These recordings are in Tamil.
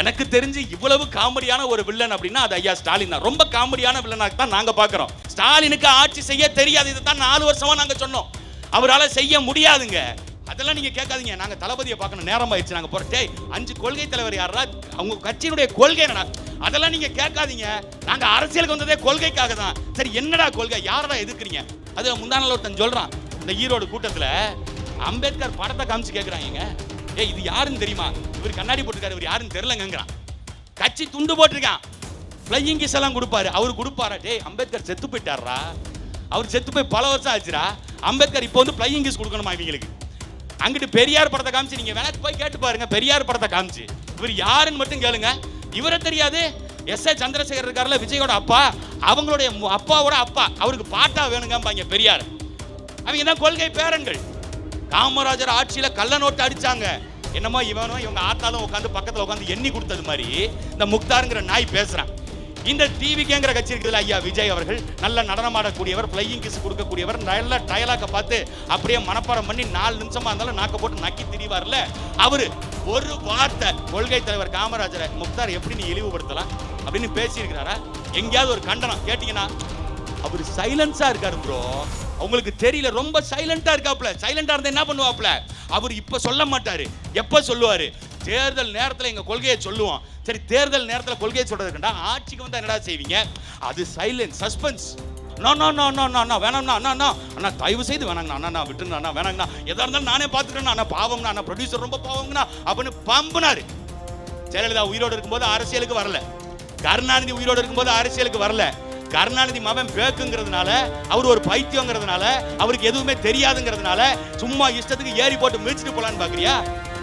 எனக்கு தெரிஞ்சு இவ்வளவு காமெடியான ஒரு வில்லன் அப்படின்னா அது ஐயா ஸ்டாலின் தான். ரொம்ப காமெடியான வில்லனாக தான் நாங்கள் பார்க்குறோம். ஸ்டாலினுக்கு ஆட்சி செய்ய தெரியாது. இதை தான் நாலு வருஷமாக நாங்கள் சொன்னோம். அவரால் செய்ய முடியாதுங்க. அதெல்லாம் நீங்கள் கேட்காதீங்க. நாங்கள் தளபதியை பார்க்கணும். நேரம் ஆயிடுச்சு நாங்கள் போறோம். டேய் அஞ்சு கொள்கை தலைவர் யாரா அவங்க கட்சியினுடைய கொள்கை என்னடா? அதெல்லாம் நீங்கள் கேட்காதீங்க. நாங்கள் அரசியலுக்கு வந்ததே கொள்கைக்காக தான். சரி என்னடா கொள்கை? யாரடா எதிர்க்கிறீங்க? அது முந்தான ஒருத்தன் சொல்கிறான் இந்த ஈரோடு கூட்டத்தில் அம்பேத்கர் படத்தை காமிச்சு கேட்குறாங்க ஏய் இது யாருன்னு தெரியுமா? இவர் கண்ணாடி போட்டிருக்காரு இவர் யாருன்னு தெரிலங்கிறான் கட்சி துண்டு போட்டிருக்கான். ஃப்ளையிங் கிஸ் எல்லாம் கொடுப்பாரு. அவர் கொடுப்பாரா? டேய் அம்பேத்கர் செத்து போயிட்டாரா அவர் செத்து போய் பல வருஷம் ஆச்சுடா. அம்பேத்கர் இப்போ வந்து ஃப்ளையிங் கிஸ் கொடுக்கணுமா இவங்களுக்கு? அங்கிட்டு பெரியார் படத்தை காமிச்சு நீங்க வேணா போய் கேட்டு பாருங்க. பெரியார் படத்தை காமிச்சு. இவர் யாருன்னு மட்டும் கேளுங்க. இவரை தெரியாது. எஸ் ஏ சந்திரசேகர் இருக்காருல விஜயோட அப்பா. அவங்களுடைய மு- அப்பாவோட அப்பா. அவருக்கு பாட்டா வேணுங்கம்பாங்க பெரியார். அவங்க தான் கொள்கை பேரன்கள். காமராஜர் ஆட்சியில கள்ள நோட்டு அடிச்சாங்க. என்னமோ இவனும் இவங்க ஆத்தாலும் உட்காந்து பக்கத்தில் உட்காந்து எண்ணி கொடுத்தது மாதிரி இந்த முக்தாருங்கிற நாய் பேசுகிறான் இந்த டிவிக்கேங்கிற கட்சி இருக்குதுல ஐயா விஜய் அவர்கள் நல்ல நடனமாடக்கூடியவர் பிளையிங் கிஸ் கொடுக்கக்கூடியவர் நல்ல டயலாக்க பார்த்து அப்படியே மனப்பாடம் பண்ணி நாலு நிமிஷமா இருந்தாலும் நாக்க போட்டு நக்கி திரிவார்ல. அவரு ஒரு வார்த்தை கொள்கை தலைவர் காமராஜரை முக்தார் எப்படி நீ இழிவுபடுத்தலாம் அப்படின்னு பேசியிருக்கிறாரா? எங்கேயாவது ஒரு கண்டனம் கேட்டீங்கன்னா அவர் சைலன்ஸா இருக்காரு ப்ரோ உங்களுக்கு தெரியல ரொம்ப சைலண்டா இருக்காப்ல. சைலண்டா இருந்தா என்ன பண்ணுவாப்ல? அவர் இப்ப சொல்ல மாட்டாரு. எப்ப சொல்லுவாரு? தேர்தல் நேரத்தில் எங்கள் கொள்கையை சொல்லுவோம் சரி தேர்தல் நேரத்தில் கொள்கையை சொல்றதுக்குண்டா ஆட்சிக்கு வந்தா என்னடா செய்வீங்க? அது silence suspense no no no no no வேணாம்ண்ணா அண்ணா அண்ணா. அண்ணா தயவு செய்து வேணாங்கண்ணா அண்ணா அண்ணா விட்டுருங்க அண்ணா வேணாங்கண்ணா. எதாக இருந்தாலும் நானே பார்த்துக்கிறேன் அண்ணா பாவம்ண்ணா அண்ணா ப்ரொடியூசர் ரொம்ப பாவம்ண்ணா அப்படின்னு பம்புனார். ஜெயலலிதா உயிரோடு இருக்கும்போது அரசியலுக்கு வரல. கருணாநிதி உயிரோடு இருக்கும்போது அரசியலுக்கு வரல. கருணாநிதி மகன் பேக்குங்கிறதுனால அவர் ஒரு பைத்தியங்கிறதுனால அவருக்கு எதுவுமே தெரியாதுங்கிறதுனால சும்மா இஷ்டத்துக்கு ஏறி போட்டு மிதிச்சிட்டு போலான்னு பாக்குறியா?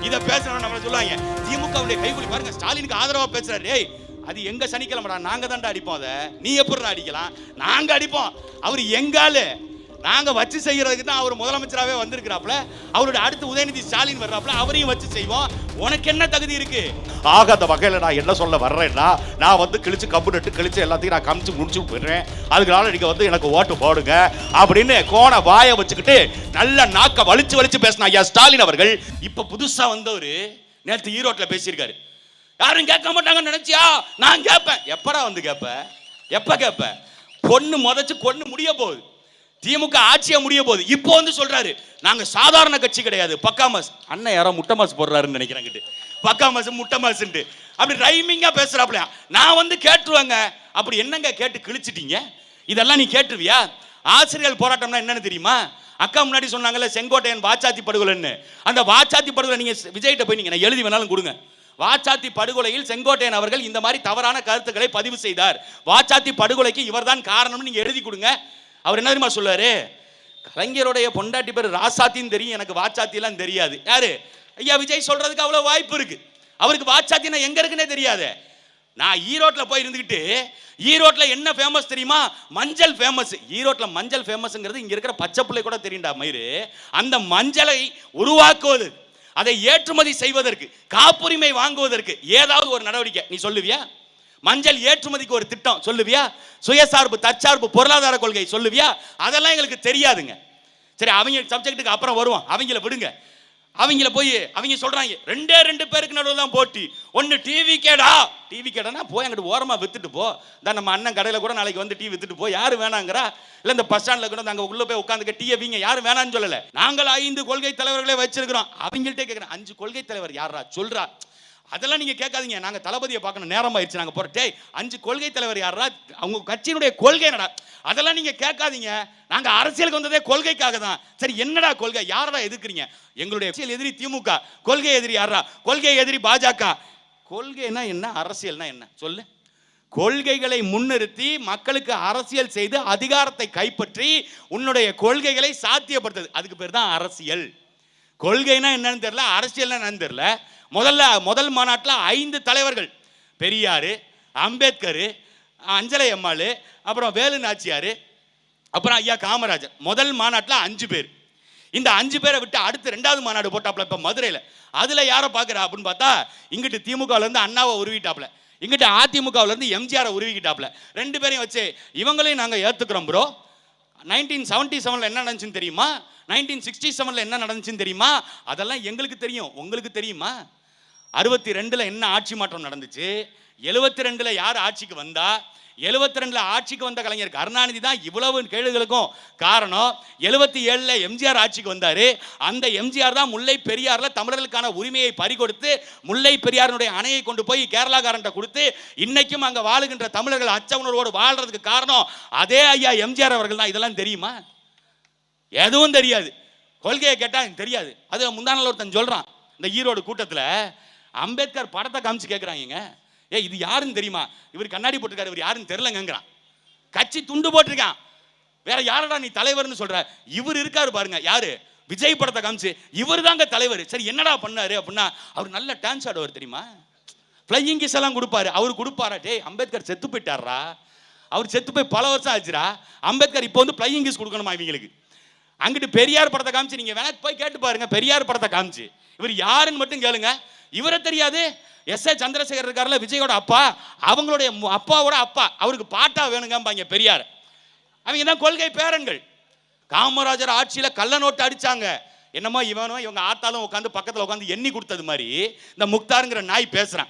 இதை பேசுறவங்க நம்மள சொல்லுவாங்க திமுகவுடைய கைகூலி பாருங்க ஸ்டாலினுக்கு ஆதரவா பேசுறாரு. டேய் அது எங்க சனிக்கிழமைடா? நாங்க தான்டா அடிப்போம் அதை. நீ எப்படி அடிக்கலாம்? நாங்க அடிப்போம். அவர் எங்காலு நாங்கள் வச்சு செய்கிறதுக்கு தான் அவர் முதலமைச்சராகவே வந்திருக்கிறாப்ல அவருடைய அடுத்து உதயநிதி ஸ்டாலின் வர்றாப்ல அவரையும் வச்சு செய்வோம். உனக்கு என்ன தகுதி இருக்கு? ஆக அந்த வகையில் நான் என்ன சொல்ல வர்றேன்னா நான் வந்து கிழிச்சு கம்பு நட்டு கிழிச்சு எல்லாத்தையும் நான் கமிச்சு முடிச்சு போயிடுறேன் அதுக்குனால நீங்கள் வந்து எனக்கு ஓட்டு போடுங்க அப்படின்னு கோண வாயை வச்சுக்கிட்டு நல்ல நாக்க வலிச்சு வலிச்சு பேசின ஐயா ஸ்டாலின் அவர்கள் இப்போ புதுசாக வந்தவர் நேற்று ஈரோட்டில் பேசியிருக்காரு. யாரும் கேட்க மாட்டாங்கன்னு நினைச்சியா? நான் கேட்பேன். எப்படா வந்து கேட்பேன் எப்போ கேட்பேன் பொண்ணு முதச்சு கொன்னு முடிய போகுது. திமுக ஆட்சியை முடிய போகுது. இப்போ வந்து சொல்றாரு நாங்க சாதாரண கட்சி கிடையாது. பக்கா மாஸ் அண்ணன் யாரோ முட்டை மாஸ் போடுறாருன்னு நினைக்கிறேன் பக்கா மாசு முட்டை மாஸ்ன்ட்டு. அப்படி ரைமிங்கா பேசுறாப்ல நான் வந்து கேட்டுருவாங்க. அப்படி என்னங்க கேட்டு கிழிச்சிட்டீங்க? இதெல்லாம் நீ கேட்டுருவியா? ஆசிரியர்கள் போராட்டம்னா என்னன்னு தெரியுமா? அக்கா முன்னாடி சொன்னாங்கல்ல செங்கோட்டையன் வாச்சாத்தி படுகொலைன்னு. அந்த வாச்சாத்தி படுகொலை நீங்க விஜய்கிட்ட போய் நீங்க நான் எழுதி வேணாலும் கொடுங்க. வாச்சாத்தி படுகொலையில் செங்கோட்டையன் அவர்கள் இந்த மாதிரி தவறான கருத்துக்களை பதிவு செய்தார். வாச்சாத்தி படுகொலைக்கு இவர்தான் காரணம்னு நீங்க எழுதி கொடுங்க. அவர் என்ன தெரியுமா சொல்லுவாரு? கலைஞருடைய பொண்டாட்டி பேர் ராசாத்தின்னு தெரியும் எனக்கு வாச்சாத்திலாம் தெரியாது. யாரு? ஐயா விஜய் சொல்றதுக்கு அவ்வளவு வாய்ப்பு இருக்கு. அவருக்கு வாச்சாத்தினா எங்க இருக்குன்னே தெரியாது. நான் ஈரோட்ல போய் இருந்துக்கிட்டு ஈரோட்ல என்ன ஃபேமஸ் தெரியுமா? மஞ்சள் ஃபேமஸ் ஈரோட்ல மஞ்சள் ஃபேமஸ்ங்கிறது இங்க இருக்கிற பச்சை பிள்ளை கூட தெரியும்டா மயிறு. அந்த மஞ்சளை உருவாக்குவது அதை ஏற்றுமதி செய்வதற்கு காப்புரிமை வாங்குவதற்கு ஏதாவது ஒரு நடவடிக்கை. நீ சொல்லுவியா? மஞ்சள் ஏற்றுமதிக்கு ஒரு திட்டம் சொல்லுவியா? சுயசார்பு தற்சார்பு பொருளாதார கொள்கை சொல்லுவியா? அதெல்லாம் எங்களுக்கு தெரியாதுங்க. சரி அவங்க சப்ஜெக்ட்டுக்கு அப்புறம் வருவோம். அவங்கள விடுங்க. அவங்கள போய் அவங்க சொல்றாங்க ரெண்டே ரெண்டு பேருக்கு நடுவில் தான் போட்டி. ஒன்று டிவி கேடா. டிவி கேடனா போய் அங்கிட்டு ஓரமாக வித்துட்டு போ. தான் நம்ம அண்ணன் கடையில் கூட நாளைக்கு வந்து டீ வித்துட்டு போ. யார் வேணாங்கிறா? இல்லை இந்த பஸ் ஸ்டாண்டில் கூட அங்கே உள்ளே போய் உட்காந்துக்க டீ வீங்க. யாரும் வேணான்னு சொல்லலை. நாங்கள் ஐந்து கொள்கை தலைவர்களே வச்சிருக்கிறோம். அவங்கள்ட்ட கேட்குறேன் அஞ்சு கொள்கை தலைவர் யாரா சொல்கிறா அதெல்லாம் நீங்கள் கேட்காதீங்க. நாங்கள் தளபதியை பார்க்கணும். நேரம் ஆயிடுச்சு. நாங்கள் போறோம். டேய் அஞ்சு கொள்கை தலைவர் யாரா? அவங்க கட்சியினுடைய கொள்கை என்னடா? அதெல்லாம் நீங்கள் கேட்காதீங்க. நாங்கள் அரசியலுக்கு வந்ததே கொள்கைக்காக தான். சரி என்னடா கொள்கை? யாரடா எதிர்க்கிறீங்க? எங்களுடைய அரசியல் எதிரி திமுக. கொள்கை எதிரி யாரா? கொள்கை எதிரி பாஜக. கொள்கைனா என்ன? அரசியல்னா என்ன? சொல்லு. கொள்கைகளை முன்னிறுத்தி மக்களுக்கு அரசியல் செய்து அதிகாரத்தை கைப்பற்றி உன்னுடைய கொள்கைகளை சாத்தியப்படுத்துது. அதுக்கு பேர் தான் அரசியல். கொள்கைனா என்னன்னு தெரியல அரசியல்னா என்னன்னு தெரியல. முதல்ல முதல் மாநாட்டில் ஐந்து தலைவர்கள். பெரியார் அம்பேத்கர் அஞ்சலை அம்மாள் அப்புறம் வேலு நாச்சியார் அப்புறம் ஐயா காமராஜர். முதல் மாநாட்டில் அஞ்சு பேர். இந்த அஞ்சு பேரை விட்டு அடுத்து ரெண்டாவது மாநாடு போட்டாப்புல இப்போ மதுரையில். அதில் யாரை பார்க்குறா அப்படின்னு பார்த்தா இங்கிட்டு திமுகவிலேருந்து அண்ணாவை உருவிட்டாப்புல இங்கிட்டு அதிமுகவுலேருந்து எம்ஜிஆரை உருவிக்கிட்டாப்புல. ரெண்டு பேரையும் வச்சு இவங்களையும் நாங்கள் ஏற்றுக்கிறோம் ப்ரோ நைன்டீன் செவன்ட்டி செவனில் என்ன நடந்துச்சுன்னு தெரியுமா? நைன்டீன் சிக்ஸ்டி செவனில் என்ன நடந்துச்சுன்னு தெரியுமா? அதெல்லாம் எங்களுக்கு தெரியும். உங்களுக்கு தெரியுமா? அறுபத்தி ரெண்டில் என்ன ஆட்சி மாற்றம் நடந்துச்சு? எழுபத்தி ரெண்டில் யார் ஆட்சிக்கு வந்தா? எழுபத்தி ரெண்டில் ஆட்சிக்கு வந்த கலைஞர் கருணாநிதி தான் இவ்வளவு கேள்விகளுக்கும் காரணம். எழுபத்தி ஏழில் எம்ஜிஆர் ஆட்சிக்கு வந்தார். அந்த எம்ஜிஆர் தான் முல்லை பெரியாரில் தமிழர்களுக்கான உரிமையை பறிகொடுத்து முல்லை பெரியாருடைய அணையை கொண்டு போய் கேரளாக்காரன்ட்ட கொடுத்து இன்னைக்கும் அங்கே வாழுகின்ற தமிழர்கள் அச்ச உணர்வோடு வாழ்கிறதுக்கு காரணம் அதே ஐயா எம்ஜிஆர் அவர்கள் தான். இதெல்லாம் தெரியுமா? எதுவும் தெரியாது. கொள்கையை கேட்டால் எனக்கு தெரியாது. அது முந்தா ஒருத்தன் சொல்கிறான் இந்த ஈரோடு கூட்டத்தில் அம்பேத்கர் படத்தை காமிச்சு கேட்குறாங்க ஏ இது யாருன்னு தெரியுமா? இவர் கண்ணாடி போட்டிருக்காரு இவர் யாருன்னு தெரிலங்கிறான் கட்சி துண்டு போட்டிருக்கான். வேற யாரடா நீ தலைவர்னு சொல்ற? இவர் இருக்காரு பாருங்க. யாரு? விஜய் படத்தை காமிச்சு. இவர் தாங்க தலைவர். சரி என்னடா பண்ணாரு அப்படின்னா அவர் நல்ல டான்ஸ் ஆடுவார் தெரியுமா? ஃப்ளையிங் கிஸ் எல்லாம் கொடுப்பாரு. அவர் கொடுப்பாரா? டேய் அம்பேத்கர் செத்து போயிட்டாரா அவர் செத்து போய் பல வருஷம் ஆச்சுரா? அம்பேத்கர் இப்போ வந்து ஃப்ளையிங் கிஸ் கொடுக்கணுமா இவங்களுக்கு? அங்கிட்டு பெரியார் படத்தை காமிச்சு நீங்க வேணா போய் கேட்டு பாருங்க பெரியார் படத்தை காமிச்சு. இவர் யாருன்னு மட்டும் கேளுங்க. இவரை தெரியாது. எஸ் ஏ சந்திரசேகர் இருக்கார்ல விஜயோட அப்பா. அவங்களுடைய மு- அப்பாவோட அப்பா. அவருக்கு பாட்டா வேணுங்கம்பாங்க பெரியார். அவங்க தான் கொள்கை பேரன்கள். காமராஜர் ஆட்சியில் கள்ள நோட்டு அடிச்சாங்க. என்னமோ இவனும் இவங்க ஆத்தாலும் உட்காந்து பக்கத்தில் உட்காந்து எண்ணி கொடுத்தது மாதிரி இந்த முக்தாருங்கிற நாய் பேசுகிறான்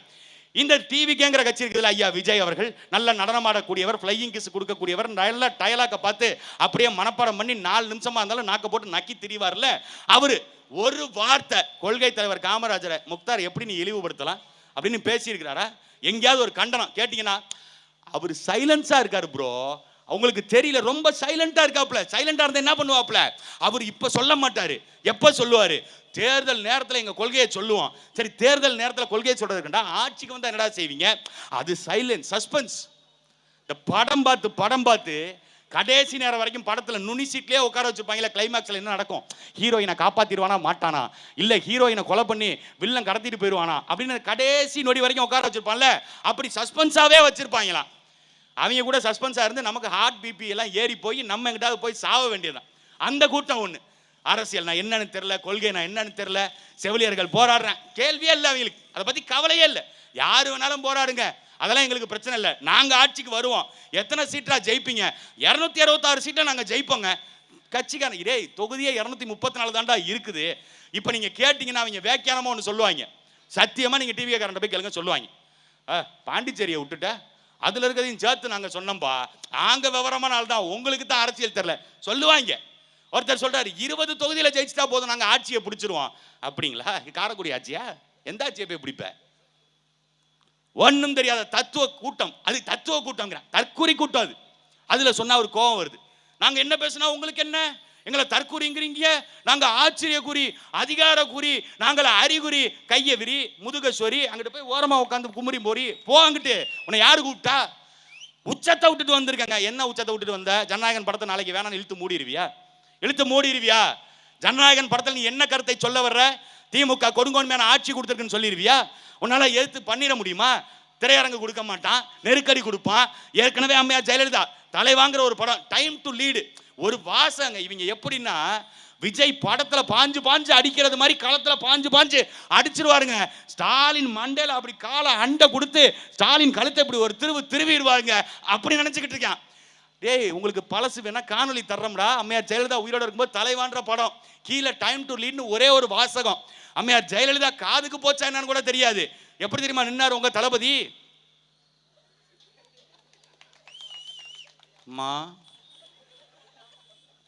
இந்த டிவி கேங்கிற கட்சி இருக்குதுல்ல ஐயா விஜய் அவர்கள். நல்ல நடனமாடக்கூடியவர் ஃப்ளையிங் கிஸ் கொடுக்கக்கூடியவர் நல்ல டயலாக்கை பார்த்து அப்படியே மனப்பாடம் பண்ணி நாலு நிமிஷமா இருந்தாலும் நாக்க போட்டு நக்கி திரிவார்ல. அவரு ஒரு வார்த்தை கொள்கை தலைவர் காமராஜரை முக்தார் எப்படி நீ இழிவுபடுத்தலாம்? அப்படின்னு பேசியிருக்கிறாரா? எங்கேயாவது ஒரு கண்டனம் கேட்டிங்கன்னா அவர் சைலன்ஸா இருக்காரு ப்ரோ அவங்களுக்கு தெரியல ரொம்ப சைலண்டா இருக்காப்ல சைலண்டா இருந்தா என்ன பண்ணுவாப்ல அவர் இப்ப சொல்ல மாட்டாரு. எப்ப சொல்லுவாரு? தேர்தல் நேரத்தில் எங்க கொள்கையை சொல்லுவோம் சரி தேர்தல் நேரத்தில் கொள்கையை சொல்றதுக்குண்டா ஆட்சிக்கு வந்தால் என்னடா செய்வீங்க? அது சைலன்ஸ் சஸ்பென்ஸ் இந்த படம் பார்த்து படம் பார்த்து கடைசி நேரம் வரைக்கும் படத்தில் நுனி சீட்லேயே உட்கார வச்சுப்பாங்களே கிளைமேக்ஸில் என்ன நடக்கும்? ஹீரோயினை காப்பாத்திடுவானா மாட்டானா? இல்லை ஹீரோயினை கொலை பண்ணி வில்லன் கடத்திட்டு போயிடுவானா? அப்படின்னு கடைசி நொடி வரைக்கும் உட்கார வச்சிருப்பான்ல அப்படி சஸ்பென்ஸாகவே வச்சிருப்பாங்களாம். அவங்க கூட சஸ்பென்ஸாக இருந்து நமக்கு ஹார்ட் பிபி எல்லாம் ஏறி போய் நம்ம எங்கிட்டாவது போய் சாவ வேண்டியதுதான். அந்த கூட்டம் ஒன்று அரசியல் நான் என்னன்னு தெரில கொள்கை நான் என்னன்னு தெரில செவிலியர்கள் போராடுறேன். கேள்வியே இல்லை அவங்களுக்கு. அதை பற்றி கவலையே இல்லை. யார் வேணாலும் போராடுங்க. அதெல்லாம் எங்களுக்கு பிரச்சனை இல்லை. நாங்கள் ஆட்சிக்கு வருவோம். எத்தனை சீட்டாக ஜெயிப்பீங்க? இரநூத்தி அறுபத்தாறு சீட்டை நாங்கள் ஜெயிப்போங்க. கட்சிக்கான இதே தொகுதியே இரநூத்தி முப்பத்தி நாலு தாண்டா இருக்குது. இப்போ நீங்கள் கேட்டிங்கன்னா அவங்க வேக்கியானமா ஒன்று சொல்லுவாங்க. சத்தியமாக நீங்கள் டிவி போய் கேளுங்க சொல்லுவாங்க. ஆ, பாண்டிச்சேரியை விட்டுட்டேன் அதில் இருக்கிறதையும் சேர்த்து நாங்கள் சொன்னோம்பா. அங்கே விவரமான ஆள் தான். உங்களுக்கு தான் அரசியல் தெரில சொல்லுவாங்க. ஒருத்தர் சொல்கிறார் இருபது தொகுதியில் ஜெயிச்சிட்டா போதும் நாங்கள் ஆட்சியை பிடிச்சிருவோம். அப்படிங்களா? காரக்குடி ஆட்சியா? எந்த ஆட்சியை போய் பிடிப்ப? ஒன்றும் தெரியாத தத்துவ கூட்டம். அது தத்துவ கூட்டம்ங்கிற தற்குறி கூட்டம் அது. அதில் சொன்னால் ஒரு கோபம் வருது. நாங்கள் என்ன பேசுனா உங்களுக்கு என்ன? எங்களை தற்குறிங்கிறீங்க. நாங்கள் ஆச்சரிய குறி அதிகார குறி நாங்கள அறிகுறி கைய விரி முதுக சொறி அங்கிட்டு போய் ஓரமாக உட்காந்து குமுறி போறி போ அங்கிட்டு. உன்னை யாரு கூப்பிட்டா? உச்சத்தை விட்டுட்டு வந்திருக்காங்க. என்ன உச்சத்தை விட்டுட்டு வந்த? ஜனநாயகன் படத்தை நாளைக்கு வேணாம்னு இழுத்து மூடிடுவியா இழுத்து மூடிடுவியா ஜனநாயகன் படத்தில் நீ என்ன கருத்தை சொல்ல வர்ற? திமுக கொடுங்கோன்மையான ஆட்சி கொடுத்துருக்குன்னு சொல்லிடுவியா உன்னால் எதிர்த்து பண்ணிட முடியுமா? திரையரங்கு கொடுக்க மாட்டான் நெருக்கடி கொடுப்பான். ஏற்கனவே அம்மையா ஜெயலலிதா தலைவாங்கிற ஒரு படம் டைம் டு லீடு ஒரு வாசங்க இவங்க எப்படின்னா விஜய் படத்துல பாஞ்சு பாஞ்சு அடிக்கிறது மாதிரி களத்துல பாஞ்சு பாஞ்சு அடிச்சிருவாருங்க. ஸ்டாலின் மண்டையில அப்படி காலை அண்டை கொடுத்து ஸ்டாலின் கழுத்தை இப்படி ஒரு திருவு திருவிடுவாருங்க. அப்படி நினைச்சுக்கிட்டு இருக்கான். டேய் உங்களுக்கு பழசு வேணா காணொலி தர்றோம்டா அம்மையார் ஜெயலலிதா உயிரோட இருக்கும்போது தலைவான்ற படம். கீழே டைம் டு லீட்னு ஒரே ஒரு வாசகம். அம்மையார் ஜெயலலிதா காதுக்கு போச்சா என்னன்னு கூட தெரியாது. எப்படி தெரியுமா நின்னார் உங்க தளபதி? அம்மா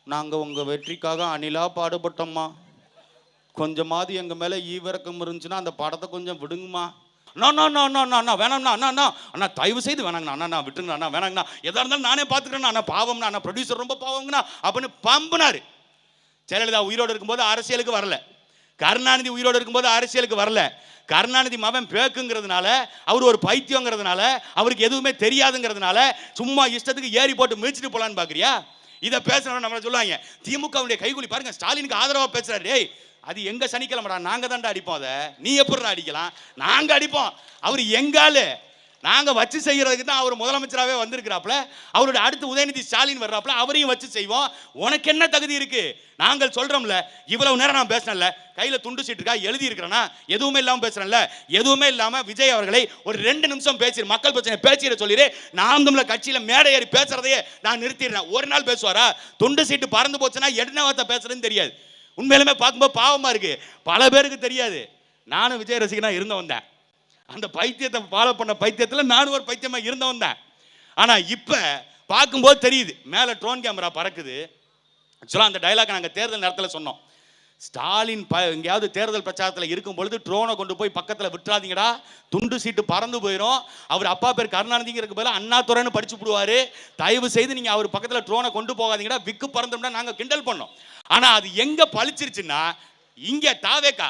நாங்கள் உங்கள் வெற்றிக்காக அணிலா பாடுபட்டோம்மா. கொஞ்சமாவது எங்கள் மேலே ஈவிரக்கம் இருந்துச்சுன்னா அந்த படத்தை கொஞ்சம் விடுங்கம்மா. அண்ணா அண்ணா அண்ணா அண்ணா அண்ணா அண்ணா வேணாம்ண்ணா அண்ணா அண்ணா அண்ணா. தயவு செய்து வேணாங்கண்ணா அண்ணா அண்ணா விட்டுங்கண்ணா அண்ணா வேணாங்கண்ணா. எதாக இருந்தாலும் நானே பார்த்துக்கிறேண்ணா அண்ணா. பாவம்ண்ணா அண்ணா. ப்ரொடியூசர் ரொம்ப பாவங்கண்ணா அப்படின்னு பம்புனார். ஜெயலலிதா உயிரோடு இருக்கும்போது அரசியலுக்கு வரல. கருணாநிதி உயிரோடு இருக்கும்போது அரசியலுக்கு வரல. கருணாநிதி மகன் பேக்குங்கிறதுனால அவர் ஒரு பைத்தியங்கிறதுனால அவருக்கு எதுவுமே தெரியாதுங்கிறதுனால சும்மா இஷ்டத்துக்கு ஏறி போட்டு மிதிச்சுட்டு போலான்னு பார்க்குறியா இதை பேசுறவங்க நம்மளை சொல்லுவாங்க. திமுகவுடைய கைகூலி பாருங்க ஸ்டாலினுக்கு ஆதரவாக பேசுகிறாரு டேய் அது எங்கே சனிக்கிழமடா? நாங்கள் தான்டா அடிப்போம் அதை. நீ எப்படிடா அடிக்கலாம்? நாங்கள் அடிப்போம். அவர் எங்காலு நாங்கள் வச்சு செய்கிறதுக்கு தான் அவர் முதலமைச்சராகவே வந்திருக்கிறாப்புல. அவருடைய அடுத்து உதயநிதி ஸ்டாலின் வர்றாப்புல அவரையும் வச்சு செய்வோம். உனக்கு என்ன தகுதி இருக்கு? நாங்கள் சொல்றோம்ல இவ்வளவு நேரம் நான் பேசினேன்ல கையில துண்டு சீட்டு இருக்கா எழுதி இருக்கிறேன்னா எதுவுமே இல்லாமல் பேசுறேன்ல எதுவுமே இல்லாமல் விஜய் அவர்களை ஒரு ரெண்டு நிமிஷம் பேசி மக்கள் பிரச்சனை பேசிட சொல்லிடு நான் தமிழ கட்சியில மேடை ஏறி பேசுறதையே நான் நிறுத்திடுறேன். ஒரு நாள் பேசுவாரா? துண்டு சீட்டு பறந்து போச்சுன்னா என்ன வார்த்தை பேசுறதுன்னு தெரியாது. உண்மையிலுமே பார்க்கும்போது பாவமா இருக்கு. பல பேருக்கு தெரியாது. நானும் விஜய் ரசிகனா இருந்த வந்தேன். அந்த பைத்தியத்தை ஃபாலோ பண்ண பைத்தியத்தில் நானும் ஒரு பைத்தியமாக இருந்தவன் தான். ஆனால் இப்போ பார்க்கும்போது தெரியுது மேலே ட்ரோன் கேமரா பறக்குது. ஆக்சுவலாக அந்த டைலாக் நாங்கள் தேர்தல் நேரத்தில் சொன்னோம். ஸ்டாலின் ப எங்கேயாவது தேர்தல் பிரச்சாரத்தில் இருக்கும் பொழுது ட்ரோனை கொண்டு போய் பக்கத்தில் விட்டுறாதீங்கடா துண்டு சீட்டு பறந்து போயிடும் அவர் அப்பா பேர் கருணாநிதிங்கிறதுக்கு பதிலா அண்ணாதுரைன்னு படிச்சு விடுவார். தயவு செய்து நீங்கள் அவர் பக்கத்தில் ட்ரோனை கொண்டு போகாதீங்கடா விக்கு பறந்தோம்னா நாங்கள் கிண்டல் பண்ணோம். ஆனால் அது எங்கே பழிச்சிருச்சுன்னா இங்கே தாவேக்கா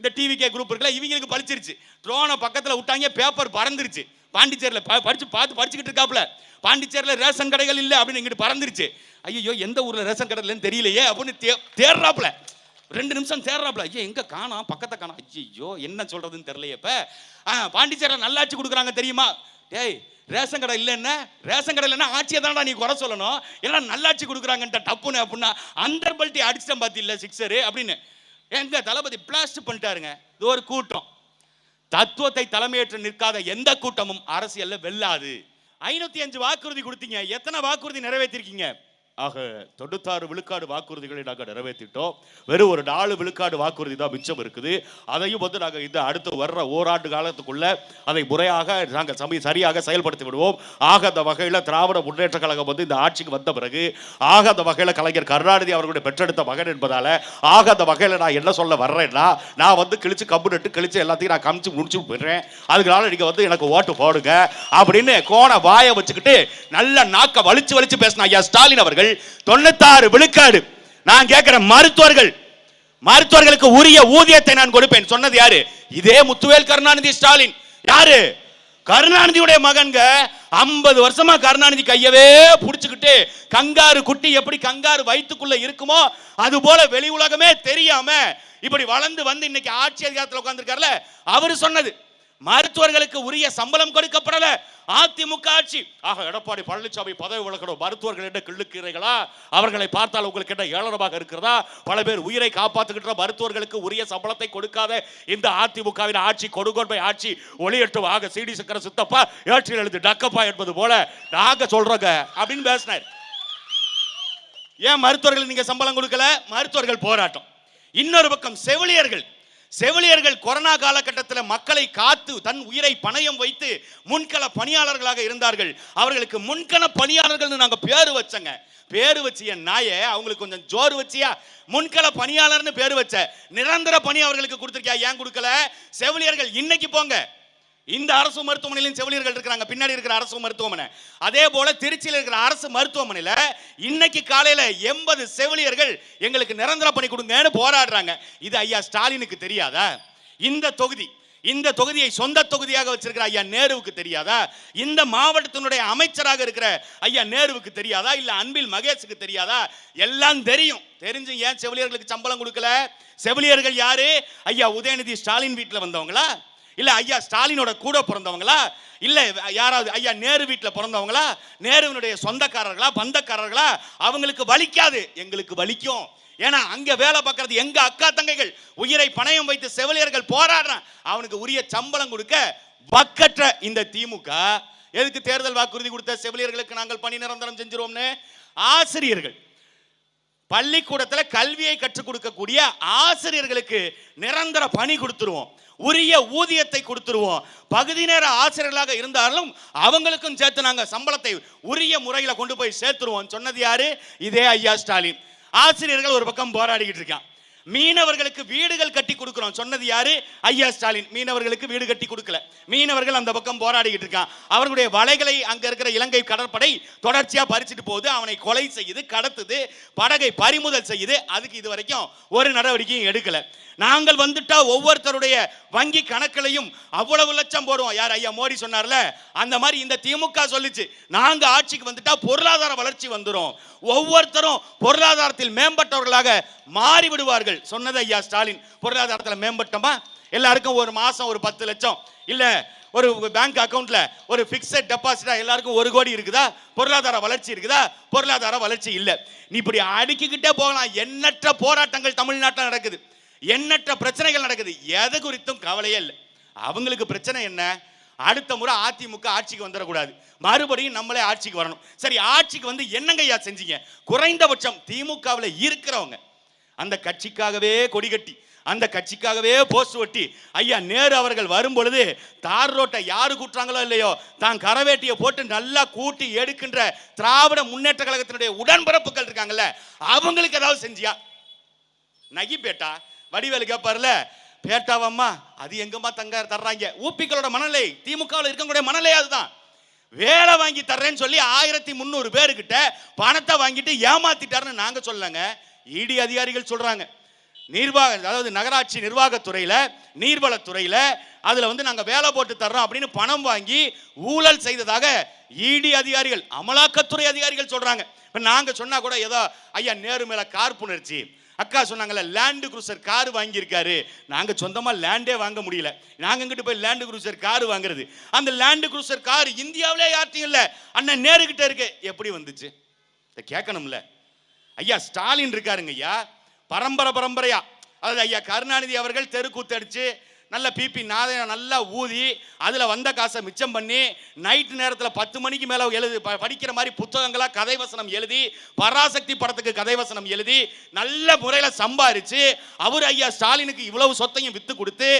இந்த டிவிகே குரூப் இருக்குல்ல இவங்களுக்கு பழிச்சிருச்சு ட்ரோனை பக்கத்தில் விட்டாங்க பேப்பர் பறந்துருச்சு. பாண்டிச்சேரியில் ப படிச்சு பார்த்து படிச்சுக்கிட்டு இருக்காப்புல. பாண்டிச்சேரியில் ரேஷன் கடைகள் இல்லை அப்படின்னு இங்கிட்டு பறந்துருச்சு. ஐயோ எந்த ஊரில் ரேஷன் கடை இல்லைன்னு தெரியலையே அப்படின்னு தே தேடுறாப்புல ரெண்டு நிமிஷம் தேடுறாப்புல ஐயோ எங்கே காணாம் பக்கத்தை காணாம் ஐயோ என்ன சொல்கிறதுன்னு தெரியலையே இப்போ. ஆ பாண்டிச்சேரியில் நல்லாட்சி கொடுக்குறாங்க தெரியுமா? டேய் ரேஷன் கடை இல்லைன்னா ரேஷன் கடை இல்லைன்னா ஆட்சியை தானடா நீ குறை சொல்லணும்? ஏன்னா நல்லாட்சி கொடுக்குறாங்கன்ட்ட டப்புன்னு அப்படின்னா அந்த பல்ட்டி அடிச்சிட்டேன் பார்த்தில்ல சிக்ஸரு அப்படின்னு. எங்க தளபதி பிளாஸ்ட் பண்ணிட்டாருங்க. இது ஒரு கூட்டம். தத்துவத்தை தலைமையேற்று நிற்காத எந்த கூட்டமும் அரசியல்ல வெல்லாது. ஐநூத்தி அஞ்சு வாக்குறுதி கொடுத்தீங்க. எத்தனை வாக்குறுதி நிறைவேற்றிருக்கீங்க? ஆக தொண்ணூத்தாறு விழுக்காடு வாக்குறுதிகளை நாங்கள் நிறைவேற்றிட்டோம். வெறும் ஒரு நாலு விழுக்காடு வாக்குறுதி தான் மிச்சம் இருக்குது. அதையும் வந்து நாங்கள் இந்த அடுத்து வர்ற ஓராண்டு காலத்துக்குள்ள அதை முறையாக நாங்கள் சமய சரியாக செயல்படுத்தி விடுவோம். ஆக அந்த வகையில் திராவிட முன்னேற்ற கழகம் வந்து இந்த ஆட்சிக்கு வந்த பிறகு ஆக அந்த வகையில் கலைஞர் கருணாநிதி அவர்களுடைய பெற்றெடுத்த மகன் என்பதால ஆக அந்த வகையில் நான் என்ன சொல்ல வர்றேன்னா நான் வந்து கிழிச்சு கம்பு நட்டு கிழிச்சு எல்லாத்தையும் நான் கமிச்சு முடிச்சு போயிடுறேன் அதுக்குனால நீங்க வந்து எனக்கு ஓட்டு போடுங்க. அப்படின்னு கோண வாயை வச்சுக்கிட்டு நல்ல நாக்க வலிச்சு வலிச்சு பேசின ஐயா ஸ்டாலின் அவர்கள் தொண்ணூத்தாறு விழுக்காடு. நான் கேட்கிற மருத்துவர்கள் மருத்துவர்களுக்கு உரிய ஊதியத்தை நான் கொடுப்பேன். சொன்னது யாரு? இதே முத்துவேல் கருணாநிதி ஸ்டாலின். யாரு? கருணாநிதியுடைய மகன்க ஐம்பது வருஷமா கருணாநிதி கையவே புடிச்சுக்கிட்டு கங்காரு குட்டி எப்படி கங்காரு வயிற்றுக்குள்ள இருக்குமோ அது போல வெளி உலகமே தெரியாம இப்படி வளர்ந்து வந்து இன்னைக்கு ஆட்சி அதிகாரத்தில் உட்காந்துருக்காருல அவரு சொன்னது. மருத்துவர்களுக்கு உரிய சம்பளம் கொடுக்கப்படல. அதிமுக ஆட்சி. ஆக எடப்பாடி பழனிசாமி பதவி விளக்கணும் மருத்துவர்கள் என்ன கிள்ளுக்கிறீர்களா அவர்களை பார்த்தால் உங்களுக்கு என்ன ஏளனமாக இருக்கிறதா? பல பேர் உயிரை காப்பாற்றுகின்ற மருத்துவர்களுக்கு உரிய சம்பளத்தை கொடுக்காத இந்த அதிமுகவின் ஆட்சி கொடுங்கோன்மை ஆட்சி ஒளியட்டும் ஆக சிடி சக்கர சித்தப்பா ஏற்றில் எழுது டக்கப்பா என்பது போல நாங்க சொல்றோங்க அப்படின்னு பேசினார். ஏன் மருத்துவர்கள் நீங்க சம்பளம் கொடுக்கல? மருத்துவர்கள் போராட்டம். இன்னொரு பக்கம் செவிலியர்கள். செவிலியர்கள் கொரோனா காலகட்டத்தில் மக்களை காத்து தன் உயிரை பணயம் வைத்து முன்கள பணியாளர்களாக இருந்தார்கள். அவர்களுக்கு முன்கள பணியாளர்கள்னு நாங்கள் பேர் வச்சங்க. பேர் வச்சிய நாய அவங்களுக்கு கொஞ்சம் ஜோறு வச்சியா? முன்கள பணியாளர்னு பேர் வச்ச. நிரந்தர பணி அவர்களுக்கு கொடுத்துருக்கியா? ஏன் கொடுக்கல? செவிலியர்கள் இன்னைக்கு போங்க. இந்த அரசு மருத்துவமனையிலும் செவிலியர்கள் இருக்கிறாங்க. பின்னாடி இருக்கிற அரசு மருத்துவமனை. அதே போல திருச்சியில் இருக்கிற அரசு மருத்துவமனையில இன்னைக்கு காலையில் எண்பது செவிலியர்கள் எங்களுக்கு நிரந்தர பணி கொடுங்கன்னு போராடுறாங்க. இது ஐயா ஸ்டாலினுக்கு தெரியாதா? இந்த தொகுதி இந்த தொகுதியை சொந்த தொகுதியாக வச்சிருக்கிற ஐயா நேருவுக்கு தெரியாதா? இந்த மாவட்டத்தினுடைய அமைச்சராக இருக்கிற ஐயா நேருவுக்கு தெரியாதா? இல்ல அன்பில் மகேஷுக்கு தெரியாதா? எல்லாம் தெரியும். தெரிஞ்சு ஏன் செவிலியர்களுக்கு சம்பளம் கொடுக்கல? செவிலியர்கள் யாரு? ஐயா உதயநிதி ஸ்டாலின் வீட்டில் வந்தவங்களா? இல்ல ஐயா ஸ்டாலினோட கூட பிறந்தவங்களா? இல்ல யாராவது ஐயா நேரு வீட்டில் பிறந்தவங்களா? நேருவினுடைய சொந்தக்காரர்களா பந்தக்காரர்களா? அவங்களுக்கு வலிக்காது. எங்களுக்கு வலிக்கும். ஏன்னா அங்க வேலை பார்க்கறது எங்க அக்கா தங்கைகள். உயிரை பணயம் வைத்து செவிலியர்கள் போராடுறான். அவனுக்கு உரிய சம்பளம் கொடுக்க வக்கற்ற இந்த திமுக. எதுக்கு தேர்தல் வாக்குறுதி கொடுத்த செவிலியர்களுக்கு நாங்கள் பணி நிரந்தரம் செஞ்சிருவோம்னு? ஆசிரியர்கள். பள்ளிக்கூடத்தில் கல்வியை கற்றுக் கொடுக்கக்கூடிய ஆசிரியர்களுக்கு நிரந்தர பணி கொடுத்துருவோம். உரிய ஊதியத்தை கொடுத்துருவோம். பகுதி நேர ஆசிரியர்களாக இருந்தாலும் அவங்களுக்கும் சேர்த்து நாங்கள் சம்பளத்தை உரிய முறையில் கொண்டு போய் சேர்த்துருவோம். சொன்னது யாரு? இதே ஐயா ஸ்டாலின். ஆசிரியர்கள் ஒரு பக்கம் போராடிக்கிட்டு இருக்கான் மீனவர்களுக்கு வீடுகள் கட்டி கொடுக்கிறோம். சொன்னது யாரு? ஐயா ஸ்டாலின். மீனவர்களுக்கு வீடு கட்டி கொடுக்கல. மீனவர்கள் அந்த பக்கம் போராடிக்கிட்டு இருக்கான். அவர்களுடைய வலைகளை அங்க இருக்கிற இலங்கை கடற்படை தொடர்ச்சியா பறிச்சுட்டு போகுது. அவனை கொலை செய்யுது கடத்துது படகை பறிமுதல் செய்யுது. அதுக்கு இது வரைக்கும் ஒரு நடவடிக்கையும் எடுக்கல. நாங்கள் வந்துட்டா ஒவ்வொருத்தருடைய வங்கி கணக்கிலையும் அவ்வளவு லட்சம் போடுவோம். யார்? ஐயா மோடி சொன்னார்ல? அந்த மாதிரி இந்த திமுக சொல்லுச்சு. நாங்க ஆட்சிக்கு வந்துட்டா பொருளாதார வளர்ச்சி வந்துடும் ஒவ்வொருத்தரும் பொருளாதாரத்தில் மேம்பட்டவர்களாக மாறிவிடுவார்கள். விடுவார்கள் சொன்னது ஐயா ஸ்டாலின் பொருளாதாரத்தில் மேம்பட்டோமா? எல்லாருக்கும் ஒரு மாசம் ஒரு பத்து லட்சம். இல்லை ஒரு பேங்க் அக்கவுண்ட்ல ஒரு பிக்சட் டெபாசிட்டா எல்லாருக்கும் ஒரு கோடி இருக்குதா? பொருளாதார வளர்ச்சி இருக்குதா? பொருளாதார வளர்ச்சி இல்ல. நீ இப்படி அடுக்கிக்கிட்டே போகலாம். எண்ணற்ற போராட்டங்கள் தமிழ்நாட்டில் நடக்குது. எண்ணற்ற பிரச்சனைகள் நடக்குது. எது குறித்தும் கவலையே இல்லை. அவங்களுக்கு பிரச்சனை என்ன? அடுத்த முறை அதிமுக ஆட்சிக்கு வந்துடக்கூடாது. மறுபடியும் நம்மளே ஆட்சிக்கு வரணும். சரி ஆட்சிக்கு வந்து என்னங்கய்யா செஞ்சீங்க? குறைந்தபட்சம் திமுகவில் இருக்கிறவங்க அந்த கட்சிக்காகவே கொடி கட்டி அந்த கட்சிக்காகவே போஸ்ட் ஒட்டி ஐயா நேரு அவர்கள் வரும் பொழுது தார் ரோட்டை யாரு கூட்டுறாங்களோ இல்லையோ தான் கரவேட்டியை போட்டு நல்லா கூட்டி எடுக்கின்ற திராவிட முன்னேற்ற கழகத்தினுடைய உடன்பிறப்புகள் இருக்காங்கல்ல அவங்களுக்கு ஏதாவது செஞ்சியா? நகி பேட்டா வடிவேலு கேட்பார்ல பேட்டாவம்மா அது எங்கம்மா தங்க தர்றாங்க? ஊப்பிக்களோட மனநிலை திமுகவில் இருக்கக்கூடிய மனநிலை அதுதான். வேலை வாங்கி தர்றேன்னு சொல்லி ஆயிரத்தி முந்நூறு பேருக்கிட்ட பணத்தை வாங்கிட்டு ஏமாத்திட்டாருன்னு நாங்கள் சொல்லங்க இடி அதிகாரிகள் சொல்றாங்க. நிர்வாக அதாவது நகராட்சி நிர்வாகத்துறையில நீர்வளத்துறையில அதுல வந்து நாங்க வேலை போட்டு தர்றோம் அப்படின்னு பணம் வாங்கி ஊழல் செய்ததாக இடி அதிகாரிகள் அமலாக்கத்துறை அதிகாரிகள் சொல்றாங்க. இப்போ நாங்க சொன்னா கூட ஏதோ ஐயா நேரு மேல கார்ப்புணர்ச்சி. அக்கா சொன்னாங்கல்ல லேண்டு குரூசர் கார் வாங்கியிருக்காரு. நாங்க சொந்தமா லேண்டே வாங்க முடியல. நாங்க இங்கிட்டு போய் லேண்டு குரூசர் கார் வாங்குறது? அந்த லேண்டு குரூசர் கார் இந்தியாவிலே யார்த்தையும் இல்லை. அண்ணன் நேருகிட்ட இருக்கு. எப்படி வந்துச்சு? இதை கேட்கணும்ல. ஐயா ஸ்டாலின் இருக்காருங்க ஐயா. பரம்பரை பரம்பரையா. அதாவது ஐயா கருணாநிதி அவர்கள் தெருக்கூத்து அடிச்சு நல்ல பிபி நாதனை நல்லா ஊதி அதில் வந்த காசை மிச்சம் பண்ணி நைட்டு நேரத்தில் பத்து மணிக்கு மேலே எழுது ப- படிக்கிற மாதிரி புத்தகங்களாக கதை வசனம் எழுதி பராசக்தி படத்துக்கு கதை வசனம் எழுதி நல்ல முறையில் சம்பாரித்து அவர் ஐயா ஸ்டாலினுக்கு இவ்வளவு சொத்தையும் விற்று கொடுத்து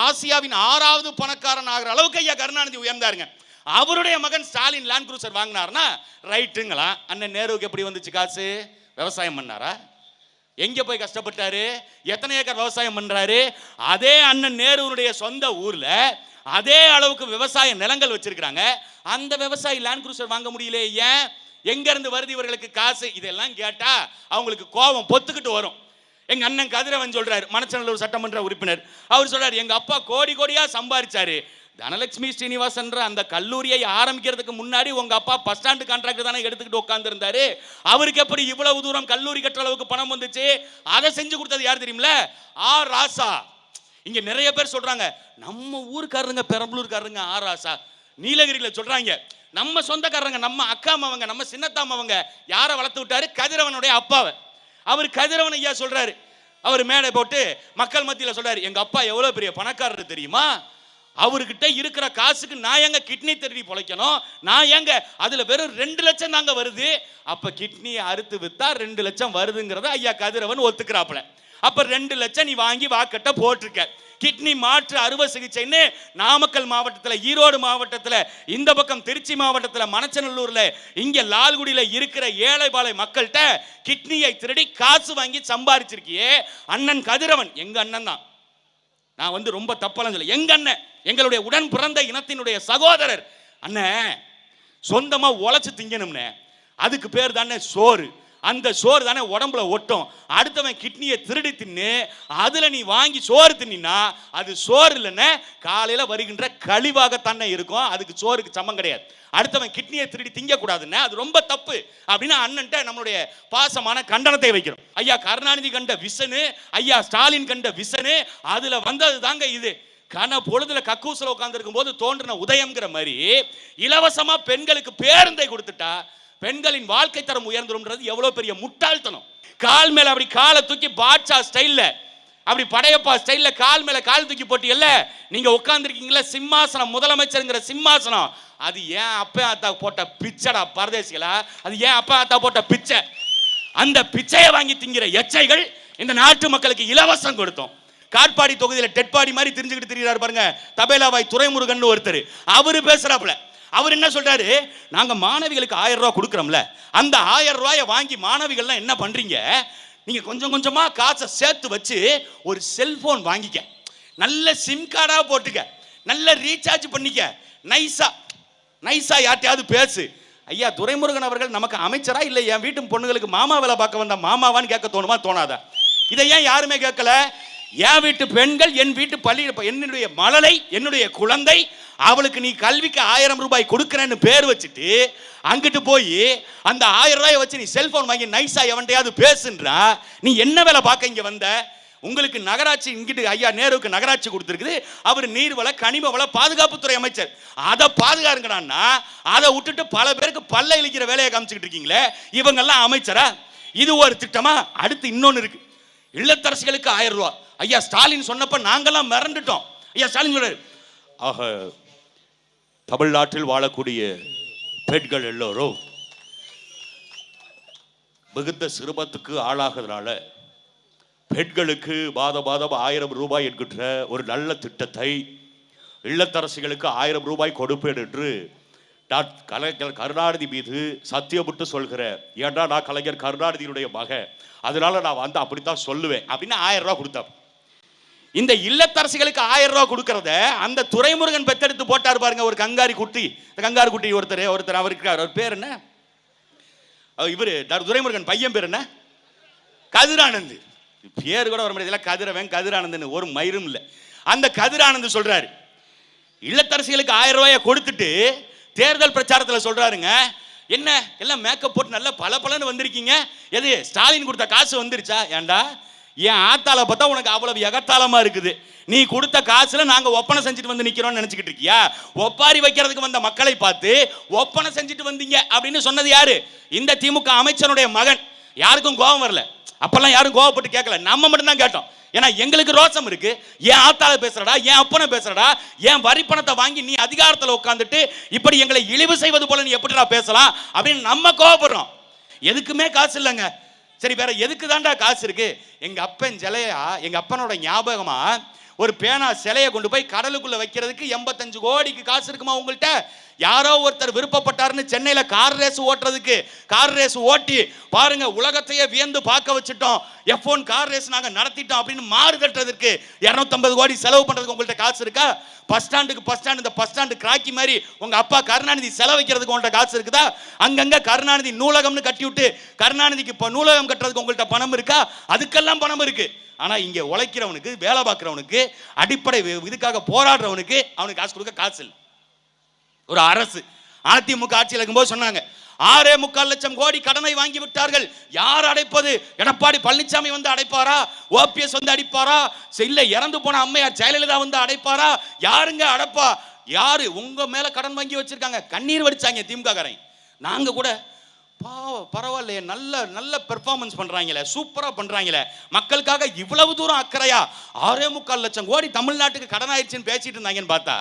ஆசியாவின் ஆறாவது பணக்காரன் ஆகிற அளவுக்கு ஐயா கருணாநிதி உயர்ந்தாருங்க. அவருடைய மகன் ஸ்டாலின் லேண்ட் குரூசர் வாங்கினார்னா ரைட்டுங்களா? அண்ணன் நேருவுக்கு எப்படி வந்துச்சு காசு? விவசாயம் பண்ணாரா? எங்கே போய் கஷ்டப்பட்டாரு? எத்தனை ஏக்கர் விவசாயம் பண்ணுறாரு அதே அண்ணன் நேருனுடைய சொந்த ஊரில் அதே அளவுக்கு விவசாய நிலங்கள் வச்சிருக்கிறாங்க. அந்த விவசாயி லேண்ட் குரூசர் வாங்க முடியல ஏன்? எங்கேருந்து வருது இவர்களுக்கு காசு? இதெல்லாம் கேட்டால் அவங்களுக்கு கோபம் பொத்துக்கிட்டு வரும். எங்கள் அண்ணன் கதிரவன் சொல்கிறார் மணச்சநல்லூர் சட்டமன்ற உறுப்பினர். அவர் சொல்கிறார் எங்கள் அப்பா கோடி கோடியாக சம்பாரிச்சாரு. தனலட்சுமி ஸ்ரீனிவாசன்ற அந்த கல்லூரியை ஆரம்பிக்கிறதுக்கு முன்னாடி உங்க அப்பா பஸ் ஸ்டாண்டு கான்ட்ராக்ட் தானே எடுத்துக்கிட்டு உட்காந்துருந்தாரு அவருக்கு எப்படி இவ்வளவு தூரம் கல்லூரி கட்டுற அளவுக்கு பணம் வந்துச்சு? அதை செஞ்சு கொடுத்தது யார் தெரியுமில ஆ ராசா. இங்க நிறைய பேர் சொல்றாங்க நம்ம ஊருக்காரருங்க பெரம்பலூர்காரருங்க ஆ ராசா. நீலகிரியில சொல்றாங்க நம்ம சொந்தக்காரங்க நம்ம அக்கா மாவங்க நம்ம சின்னத்தாமவங்க யாரை வளர்த்து விட்டாரு? கதிரவனுடைய அப்பாவை. அவர் கதிரவன் ஐயா சொல்றாரு. அவர் மேடை போட்டு மக்கள் மத்தியில் சொல்றாரு எங்க அப்பா எவ்வளவு பெரிய பணக்காரர் தெரியுமா? அவர்கிட்ட இருக்கிற காசுக்கு நான் எங்க கிட்னி திருடி பொழைக்கணும்? நான் எங்க? அதுல வெறும் ரெண்டு லட்சம் தாங்க வருது. அப்ப கிட்னியை அறுத்து வித்தா ரெண்டு லட்சம் வருதுங்கிறத ஐயா கதிரவன் ஒத்துக்கிறாப்புல. அப்ப ரெண்டு லட்சம் நீ வாங்கி வாக்கட்ட போட்டிருக்க. கிட்னி மாற்று அறுவை சிகிச்சைன்னு நாமக்கல் மாவட்டத்தில் ஈரோடு மாவட்டத்தில் இந்த பக்கம் திருச்சி மாவட்டத்தில் மணச்சநல்லூரில் இங்கே லால்குடியில் இருக்கிற ஏழைபாளை மக்கள்கிட்ட கிட்னியை திருடி காசு வாங்கி சம்பாரிச்சிருக்கியே அண்ணன் கதிரவன். எங்கள் அண்ணன் தான். நான் வந்து ரொம்ப தப்பெல்லாம் சொல்ல எங்க அண்ணன்? எங்களுடைய உடன் பிறந்த இனத்தினுடைய சகோதரர். அண்ணன் சொந்தமா உழைச்சு திங்கணும்னே. அதுக்கு பேர் தானே சோறு. அந்த சோறு தானே உடம்புல ஒட்டும். அடுத்தவன் கிட்னியை திருடி தின்னு அதில் நீ வாங்கி சோறு தின்னா அது சோறு இல்லைன்னு காலையில் வருகின்ற கழிவாகத்தானே இருக்கும். அதுக்கு சோறுக்கு சமம் கிடையாது. அடுத்தவன் கிட்னியை திருடி திங்கக்கூடாதுன்னு அது ரொம்ப தப்பு அப்படின்னு அண்ணன்ட்ட நம்மளுடைய பாசமான கண்டனத்தை வைக்கிறோம். ஐயா கருணாநிதி கண்ட விசனு ஐயா ஸ்டாலின் கண்ட விசனு அதில் வந்தது தாங்க இது. கன பொழுதுல கக்கூசில் உட்காந்துருக்கும் போது தோன்றின உதயம்ங்கிற மாதிரி இலவசமா பெண்களுக்கு பேருந்தை கொடுத்துட்டா பெண்களின் வாழ்க்கை தரம் உயர்ந்துரும்ன்றது எவ்வளோ பெரிய முட்டாள்தனம். கால் மேலே அப்படி காலை தூக்கி பாட்ஷா ஸ்டைலில் அப்படி படையப்பா ஸ்டைலில் கால் மேலே கால் தூக்கி போட்டியல்ல நீங்கள் உட்கார்ந்துருக்கீங்களா சிம்மாசனம் முதலமைச்சருங்கிற சிம்மாசனம். அது ஏன் அப்பா அத்தா போட்ட பிச்சைடா பரதேசிகளா? அது ஏன் அப்பா அத்தா போட்ட பிச்சை? அந்த பிச்சையை வாங்கி திங்கிற எச்சைகள் இந்த நாட்டு மக்களுக்கு இலவசம் கொடுத்தோம். காட்பாடி தொகுதியில் டெட்பாடி மாதிரி தெரிஞ்சுக்கிட்டு திரிகிறார் பாருங்க தபேலாவாய் துரைமுருகன் ஒருத்தர். அவரு பேசுறாப்புல. அவர் என்ன சொல்றாரு? நாங்க மாணவிகளுக்கு ஆயிரம் ரூபாய் கொடுக்குறோம்ல அந்த ஆயிரம் ரூபாயை வாங்கி மாணவிகள்லாம் என்ன பண்றீங்க? நீங்க கொஞ்சம் கொஞ்சமா காசை சேர்த்து வச்சு ஒரு செல்போன் வாங்கிக்க. நல்ல சிம் கார்டா போட்டுக்க. நல்ல ரீசார்ஜ் பண்ணிக்க. நைஸா நைஸா யார்ட்டையாவது பேசு. ஐயா துரைமுருகன் அவர்கள் நமக்கு அமைச்சரா இல்லை என் வீட்டு பொண்ணுங்களுக்கு மாமா வேலை பார்க்க வந்த மாமாவான்னு கேட்க தோணுமா? தோணாதா? இதை ஏன் யாருமே கேட்கல? என் வீட்டு பெண்கள் என் வீட்டு பள்ளி என்னுடைய மழலை என்னுடைய குழந்தை அவளுக்கு நீ கல்விக்கு ஆயிரம் ரூபாய் கொடுக்குறேன்னு பேர் வச்சுட்டு அங்கிட்டு போய் அந்த ஆயிரம் ரூபாயை வச்சு நீ செல்போன் வாங்கி நைஸா எவன்டையாவது பேசுன்றா நீ என்ன வேலை பார்க்க இங்க வந்த? உங்களுக்கு நகராட்சி இங்கிட்டு ஐயா நேருவுக்கு நகராட்சி கொடுத்துருக்குது. அவர் நீர்வள கனிம வள பாதுகாப்புத்துறை அமைச்சர். அதை பாதுகாருங்கடான்னா அதை விட்டுட்டு பல பேருக்கு பல்ல இழிக்கிற வேலையை காமிச்சுக்கிட்டு இருக்கீங்களே. இவங்கெல்லாம் அமைச்சரா? இது ஒரு திட்டமா? அடுத்து இன்னொன்று இருக்கு. இல்லத்தரசிகளுக்கு ஆயிரம் ரூபா. ஐயா ஸ்டாலின் சொன்னப்ப நாங்கெல்லாம் மிரண்டுட்டோம். ஐயா ஸ்டாலின் சொல்றாரு ஆக தமிழ்நாட்டில் வாழக்கூடிய பெண்கள் எல்லோரும் மிகுந்த சிரமத்துக்கு ஆளாகிறதுனால பெண்களுக்கு மாத மாதம் ஆயிரம் ரூபாய் என்கின்ற ஒரு நல்ல திட்டத்தை இல்லத்தரசிகளுக்கு ஆயிரம் ரூபாய் கொடுப்பேன் என்று கலைஞர் கருணாநிதி மீது சத்தியமிட்டு சொல்கிற ஏன்டா நான் கலைஞர் கருணாநிதியினுடைய மக அதனால நான் வந்து அப்படித்தான் சொல்லுவேன். அப்படின்னு ஆயிரம் ரூபா கொடுத்தேன் இந்த இல்லத்தரசிகளுக்கு ஆயிரம் ரூபா கொடுக்கறத அந்த துரைமுருகன் பெத்தெடுத்து போட்டார் பாருங்க ஒரு கங்காரி குட்டி. இந்த கங்காரி குட்டி ஒருத்தர் ஒருத்தர் அவர் அவர் பேர் என்ன? இவர் துரைமுருகன் பையன் பேர் என்ன? கதிரானந்த். பேர் கூட வர முடியாது கதிரவன் கதிரானந்தன் ஒரு மயிரும் இல்லை. அந்த கதிரானந்த் சொல்றாரு இல்லத்தரசிகளுக்கு ஆயிரம் ரூபாயை கொடுத்துட்டு தேர்தல் பிரச்சாரத்தில் சொல்றாருங்க. என்ன? எல்லாம் மேக்கப் போட்டு நல்லா பல பலன்னு வந்திருக்கீங்க. எது? ஸ்டாலின் கொடுத்த காசு வந்துருச்சா? ஏன்டா? என் ஆத்தால பார்த்தா உனக்கு அவ்வளவு எகத்தாளமா இருக்குது. நீ கொடுத்த காசுல நாங்க ஒப்பனை செஞ்சுட்டு வந்து நிக்கிறோம்னு நினைச்சுக்கிட்டு இருக்கியா? ஒப்பாரி வைக்கிறதுக்கு வந்த மக்களை பார்த்து ஒப்பனை செஞ்சுட்டு வந்தீங்க அப்படின்னு சொன்னது யாரு? இந்த திமுக அமைச்சருடைய மகன். யாருக்கும் கோபம் வரல. அப்பெல்லாம் யாரும் கோவப்பட்டு கேட்கல. நம்ம மட்டும் தான் கேட்டோம். ஏன்னா எங்களுக்கு ரோசம் இருக்கு. ஏன் ஆத்தால பேசுறடா ஏன் அப்பனை பேசுறடா ஏன் வரி பணத்தை வாங்கி நீ அதிகாரத்தில் உட்காந்துட்டு இப்படி எங்களை இழிவு செய்வது போல நீ எப்படிடா பேசலாம் அப்படின்னு நம்ம கோவப்படுறோம். எதுக்குமே காசு இல்லைங்க. சரி வேற எதுக்கு தாண்டா காசு இருக்கு? எங்க அப்பன் ஜலையா எங்க அப்பனோட ஞாபகமா ஒரு பேனா சிலையை கொண்டு போய் கடலுக்குள்ள வைக்கிறதுக்கு எண்பத்தஞ்சு கோடிக்கு காசு இருக்குமா உங்கள்கிட்ட யாரோ ஒருத்தர் விருப்பப்பட்டாருன்னு சென்னையில் கார் ரேஸ் ஓட்டுறதுக்கு கார் ரேஸ் ஓட்டி பாருங்க உலகத்தையே வியந்து பார்க்க வச்சுட்டோம். எஃப் ஒன் கார் ரேஸ் நாங்கள் நடத்திட்டோம் அப்படின்னு மாறு கட்டுறதுக்கு இரநூத்தம்பது கோடி செலவு பண்ணுறதுக்கு உங்கள்கிட்ட காசு இருக்கா? பஸ் ஸ்டாண்டுக்கு பஸ் ஸ்டாண்டு இந்த பஸ் ஸ்டாண்டு கிராக்கி மாதிரி உங்கள் அப்பா கருணாநிதி செலவு வைக்கிறதுக்கு உங்கள்கிட்ட காசு இருக்குதா? அங்கங்கே கருணாநிதி நூலகம்னு கட்டி விட்டு கருணாநிதிக்கு இப்போ நூலகம் கட்டுறதுக்கு உங்கள்கிட்ட பணம் இருக்கா? அதுக்கெல்லாம் பணம் இருக்குது ஆனால் இங்கே உழைக்கிறவனுக்கு வேலை பார்க்குறவனுக்கு அடிப்படை இதுக்காக போராடுறவனுக்கு அவனுக்கு காசு கொடுக்க காசு இல்லை. ஒரு அரசு. அதிமுக ஆட்சியில் இருக்கும்போது சொன்னாங்க ஆறே முக்கால் லட்சம் கோடி கடனை வாங்கி விட்டார்கள். யார் அடைப்பது? எடப்பாடி பழனிசாமி வந்து அடைப்பாரா? ஓபிஎஸ் வந்து அடிப்பாரா? இல்லை இறந்து போன அம்மையார் ஜெயலலிதா வந்து அடைப்பாரா? யாருங்க அடைப்பா? யாரு? உங்க மேல கடன் வாங்கி வச்சிருக்காங்க. கண்ணீர் வடிச்சாங்க திமுக காரன் நாங்க கூட பாவம் பரவாயில்லையே நல்ல நல்ல பெர்ஃபார்மன்ஸ் பண்ணுறாங்களே சூப்பராக பண்ணுறாங்களே மக்களுக்காக இவ்வளவு தூரம் அக்கறையா ஆறே முக்கால் லட்சம் கோடி தமிழ்நாட்டுக்கு கடன் ஆயிடுச்சுன்னு பேசிட்டு இருந்தாங்கன்னு பார்த்தா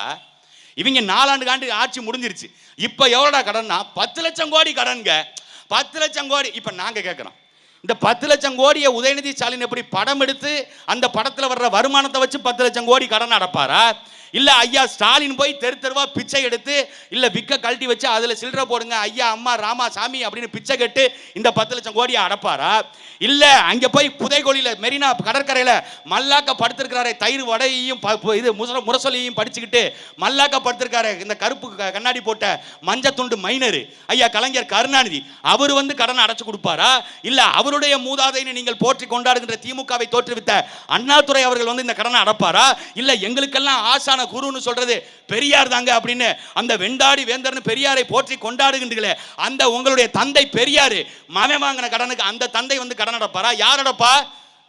இவங்க நாலாண்டு ஆண்டு ஆட்சி முடிஞ்சிருச்சு. இப்போ எவ்வளோடா கடன்னா பத்து லட்சம் கோடி கடனுங்க. பத்து லட்சம் கோடி இப்போ நாங்கள் கேட்குறோம். இந்த பத்து லட்சம் கோடியை உதயநிதி ஸ்டாலின் எப்படி படம் எடுத்து அந்த படத்தில் வர்ற வருமானத்தை வச்சு பத்து லட்சம் கோடி கடன் அடைப்பாரா? இல்லை ஐயா ஸ்டாலின் போய் தெரு தெருவா பிச்சை எடுத்து இல்லை விக்க கழட்டி வச்சு அதில் சில்லறை போடுங்க ஐயா அம்மா ராமா சாமி அப்படின்னு பிச்சை கட்டு இந்த பத்து லட்சம் கோடியை அடைப்பாரா? இல்லை அங்கே போய் புதைகொழியில மெரினா கடற்கரையில் மல்லாக்க படுத்திருக்கிறாரே தயிர் வடையையும் ப- இது முச முரசொலியையும் படிச்சுக்கிட்டு மல்லாக்க படுத்திருக்காரு இந்த கருப்பு க- கண்ணாடி போட்ட மஞ்ச துண்டு மைனர் ஐயா கலைஞர் கருணாநிதி அவர் வந்து கடன் அடைச்சு கொடுப்பாரா? இல்லை அவர் அவருடைய மூதாதையினை நீங்கள் போற்றி கொண்டாடுகின்ற திமுகவை தோற்றுவித்த அண்ணாதுரை அவர்கள் வந்து இந்த கடனை அடப்பாரா? இல்ல எங்களுக்கெல்லாம் ஆசான குருன்னு சொல்றது பெரியார் தாங்க அப்படின்னு அந்த வெண்டாடி வேந்தர்னு பெரியாரை போற்றி கொண்டாடுகின்றீர்களே அந்த உங்களுடைய தந்தை பெரியாரு மகன் வாங்கின கடனுக்கு அந்த தந்தை வந்து கடன் அடப்பாரா? யார் அடப்பா?